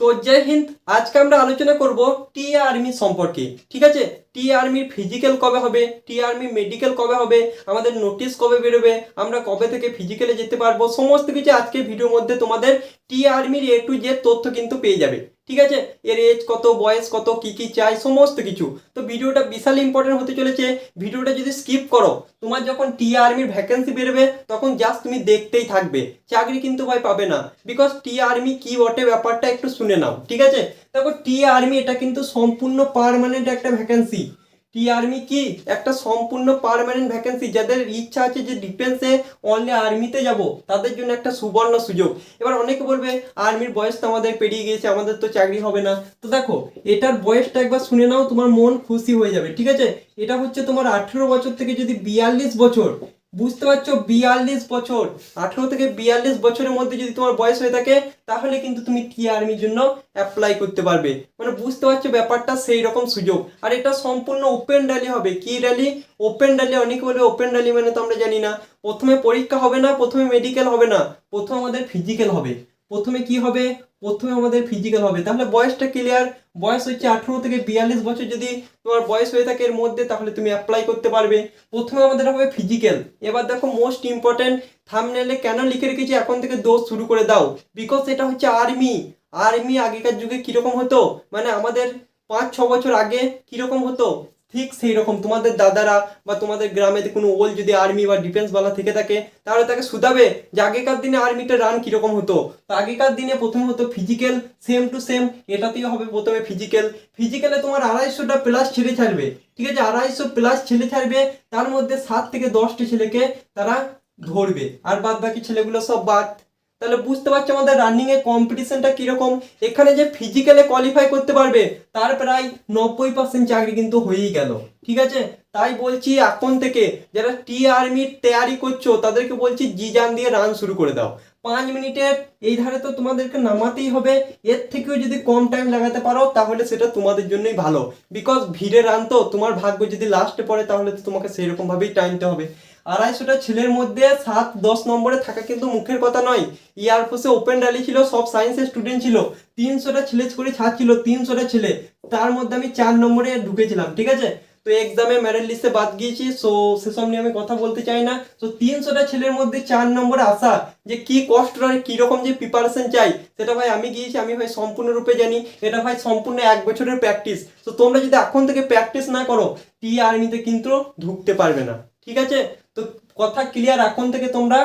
তো জয় হিন্দ, আজকে আমরা আলোচনা করব টি আর্মি সম্পর্কে, ঠিক আছে? টি আর্মির ফিজিক্যাল কবে হবে? টি আর্মি মেডিকেল কবে হবে? আমাদের নোটিশ কবে বেরোবে? আমরা কবে থেকে ফিজিক্যালে যেতে পারব? সমস্ত কিছু আজকে ভিডিওর মধ্যে তোমাদের টি আর্মির এ টু জেড তথ্য কিন্তু পেয়ে যাবে। ঠিক আছে? এর এজ কত, বয়স কত, কি কি চাই, সমস্ত কিছু। তো ভিডিওটা বিশাল ইম্পর্টেন্ট হতে চলেছে। ভিডিওটা যদি স্কিপ করো, তোমার যখন টি আর্মির ভ্যাকেন্সি বেরোবে, তখন জাস্ট তুমি দেখতেই থাকবে। চাকরি কিন্তু ভাই পাবে না। বিকজ টি আর্মি কি বটে ব্যাপারটা একটু শুনে নাও, ঠিক আছে? দেখো টি আর্মি এটা কিন্তু সম্পূর্ণ পারমানেন্ট একটা ভ্যাকেন্সি টি আর্মি কি একটা সম্পূর্ণ পারমানেন্ট ভ্যাকেন্সি যাদের ইচ্ছা আছে যে ডিফেন্সে অনলি আর্মিতে যাব, তাদের জন্য একটা সুবর্ণ সুযোগ। এবার অনেকে বলবে আর্মির বয়স তো আমাদের পেরিয়ে গিয়েছে, আমাদের তো চাকরি হবে না। তো দেখো, এটার বয়সটা একবার শুনে নাও, তোমার মন খুশি হয়ে যাবে, ঠিক আছে? এটা হচ্ছে তোমার আঠেরো বছর থেকে যদি বিয়াল্লিশ বছর বুঝতে পারছ? বিয়াল্লিশ বছর। আঠেরো থেকে বিয়াল্লিশ বছরের মধ্যে যদি তোমার বয়স হয়ে থাকে, তাহলে কিন্তু তুমি টি আর্মির জন্য অ্যাপ্লাই করতে পারবে। মানে বুঝতে পারছ ব্যাপারটা? সেই রকম সুযোগ। আর এটা সম্পূর্ণ ওপেন র্যালি হবে। কি র্যালি ওপেন র্যালি অনেকে বলে ওপেন র্যালি মানে তো আমরা জানি না। প্রথমে পরীক্ষা হবে না, প্রথমে মেডিকেল হবে না। প্রথমে আমাদের ফিজিক্যাল হবে। প্রথমে কি হবে? প্রথমে আমাদের ফিজিক্যাল হবে। তাহলে বয়সটা ক্লিয়ার বয়স হচ্ছে আঠেরো থেকে বিয়াল্লিশ বছর। যদি তোমার বয়স হয়ে থাকে এর মধ্যে, তাহলে তুমি অ্যাপ্লাই করতে পারবে। প্রথমে আমাদের হবে ফিজিক্যাল এবার দেখো মোস্ট ইম্পর্টেন্ট থামনেলে কেন লিখে রেখেছি? এখন থেকে দোষ শুরু করে দাও। বিকজ এটা হচ্ছে আর্মি আর্মি আগেকার যুগে কীরকম হতো? মানে আমাদের পাঁচ ছ বছর আগে কীরকম হতো? ঠিক সেই রকম তোমাদের দাদারা বা তোমাদের গ্রামে কোনো ওল যদি আর্মি বা ডিফেন্স বালা থেকে থাকে, তাহলে তাকে শুধাবে যে আগেকার দিনে আর্মিটা রান কীরকম হতো। তো আগেকার দিনে প্রথমে হতো ফিজিক্যাল সেম টু সেম এটাতেই হবে প্রথমে ফিজিক্যাল ফিজিক্যালে তোমার আড়াইশোটা প্লাস ছেলে ছাড়বে, ঠিক আছে? আড়াইশো প্লাস ছেলে ছাড়বে, তার মধ্যে সাত থেকে দশটি ছেলেকে তারা ধরবে। আর বাদ বাকি ছেলেগুলো সব বাদ। তাহলে বুঝতে পারছ আমাদের রানিংয়ে কম্পিটিশনটা কীরকম? এখানে যে ফিজিক্যালে কোয়ালিফাই করতে পারবে, তার প্রায় নব্বই পার্সেন্ট চাকরি কিন্তু হয়েই গেল, ঠিক আছে? তাই বলছি এখন থেকে যারা টি আর্মির তৈয়ারি করছ, তাদেরকে বলছি জি জান দিয়ে রান শুরু করে দাও। পাঁচ মিনিটের এই ধারে তো তোমাদেরকে নামাতেই হবে। এর থেকেও যদি কম টাইম লাগাতে পারো, তাহলে সেটা তোমাদের জন্যই ভালো। বিকজ ভিড়ে রান তো, তোমার ভাগ্য যদি লাস্টে পড়ে, তাহলে তো তোমাকে সেই রকম ভাবেই টাইমতে হবে। আড়াইশোটা ছেলের মধ্যে সাত দশ নম্বরে থাকা কিন্তু মুখের কথা নয়। এয়ারফোর্সে ওপেন র্যালি ছিল, সব সায়েন্সের স্টুডেন্ট ছিল। তিনশোটা ছেলে করে ছাড়ছিল, তিনশোটা ছেলে। তার মধ্যে আমি চার নম্বরে ঢুকেছিলাম, ঠিক আছে? তো এক্সামে মেরিট লিস্টে বাদ গিয়েছি সো সেসব নিয়ে আমি কথা বলতে চাই না। তো তিনশোটা ছেলের মধ্যে চার নম্বরে আসা যে কি কষ্ট আর কীরকম যে প্রিপারেশন চাই, সেটা ভাই আমি গিয়েছি, আমি ভাই সম্পূর্ণরূপে জানি, এটা ভাই সম্পূর্ণ এক বছরের প্র্যাকটিস তো তোমরা যদি এখন থেকে প্র্যাকটিস না করো টি আর্মিতে কিন্তু ঢুকতে পারবে না। ঠিক আছে? তো কথা ক্লিয়ার এখন থেকে তোমরা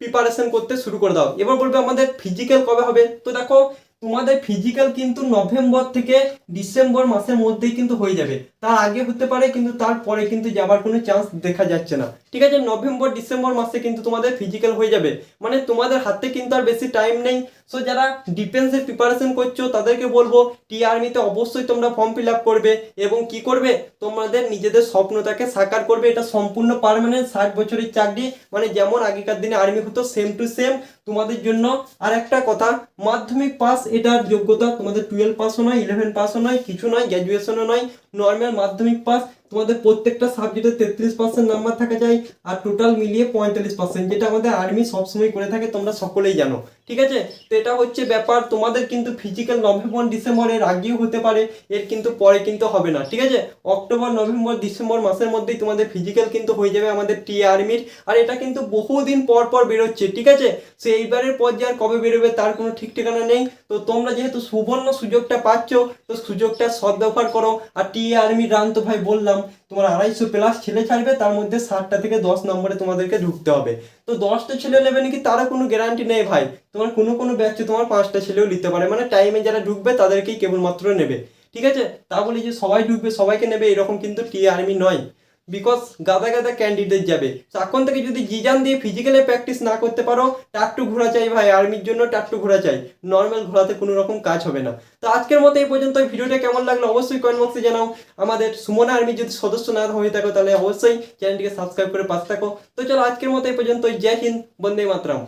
প্রিপারেশন করতে শুরু করে দাও। এবার বলবে আমাদের ফিজিক্যাল কবে হবে? তো দেখো, তোমাদের ফিজিক্যাল কিন্তু নভেম্বর থেকে ডিসেম্বর মাসের মধ্যেই কিন্তু হয়ে যাবে। তার আগে হতে পারে, কিন্তু তারপরে কিন্তু যাবার কোনো চান্স দেখা যাচ্ছে না। ঠিক আছে, নভেম্বর, ডিসেম্বর মাসে কিন্তু তোমাদের ফিজিক্যাল হয়ে যাবে। মানে তোমাদের হাতে কিন্তু আর বেশি টাইম নেই। সো যারা ডিফেন্সের প্রিপারেশন করছ, তাদেরকে বলব টি আর্মিতে অবশ্যই তোমরা ফর্ম ফিল আপ করবে এবং কি করবে? তোমাদের নিজেদের স্বপ্নটাকে সাকার করবে। এটা সম্পূর্ণ পারমানেন্ট ষাট বছরের চাকরি। মানে যেমন আগেকার দিনে আর্মি হতো সেম টু সেম তোমাদের জন্য আর একটা কথা, মাধ্যমিক পাস এটার যোগ্যতা তোমাদের টুয়েলভ পাসও নয় ইলেভেন পাসও নয়, কিছু নয় গ্র্যাজুয়েশনও নয়। নর্মাল মাধ্যমিক পাস, তোমাদের প্রত্যেকটা সাবজেক্টে তেত্রিশ পার্সেন্ট নাম্বার থাকা যায় আর টোটাল মিলিয়ে পঁয়তাল্লিশ পার্সেন্ট যেটা আমাদের আর্মি সবসময় করে থাকে, তোমরা সকলেই জানো। ঠিক আছে? তো এটা হচ্ছে ব্যাপার। তোমাদের কিন্তু ফিজিক্যাল নভেম্বর, ডিসেম্বরের আগেও হতে পারে। এর কিন্তু পরে কিন্তু হবে না, ঠিক আছে? অক্টোবর, নভেম্বর, ডিসেম্বর মাসের মধ্যেই তোমাদের ফিজিক্যাল কিন্তু হয়ে যাবে আমাদের টি আর্মির আর এটা কিন্তু বহুদিন পর পর বেরোচ্ছে, ঠিক আছে? সো এইবারের পর যে আর কবে বেরোবে তার কোনো ঠিক ঠিকানা নেই। তো তোমরা যেহেতু সুবর্ণ সুযোগটা পাচ্ছ, তো সুযোগটা সদ্ব্যবহার করো। আর টি আর্মির রান তো ভাই বললাম, তোমার আড়াইশো প্লাস ছেলে ছাড়বে, তার মধ্যে ষাটটা থেকে দশ নম্বরে তোমাদেরকে ঢুকতে হবে। তো দশটা ছেলে নেবে নাকি তারা কোনো গ্যারান্টি নেই ভাই। তোমার কোনো কোনো ব্যাচে তোমার পাঁচটা ছেলেও নিতে পারে। মানে টাইমে যারা ঢুকবে, তাদেরকেই কেবলমাত্র নেবে। ঠিক আছে? তা বলি যে সবাই ঢুকবে, সবাইকে নেবে, এরকম কিন্তু টি আর্মি নয়। বিকজ গাদা গাদা ক্যান্ডিডেট যাবে। এখন থেকে যদি জিজান দিয়ে ফিজিক্যালে প্র্যাকটিস না করতে পারো টাট্টু ঘোরা চাই ভাই আর্মির জন্য টাট্টু ঘোরা চাই। নর্মাল ঘোরাতে কোনো রকম কাজ হবে না। তো আজকের মতো এই পর্যন্ত। ভিডিওটা কেমন লাগল অবশ্যই কমেন্ট বক্সে জানাও। আমাদের সুমনা আর্মির যদি সদস্য না হয়ে থাকো, তাহলে অবশ্যই চ্যানেলটিকে সাবস্ক্রাইব করে পাশে থাকো। তো চলো আজকের মতো এই পর্যন্ত জয় হিন্দ, বন্দে মাতরম।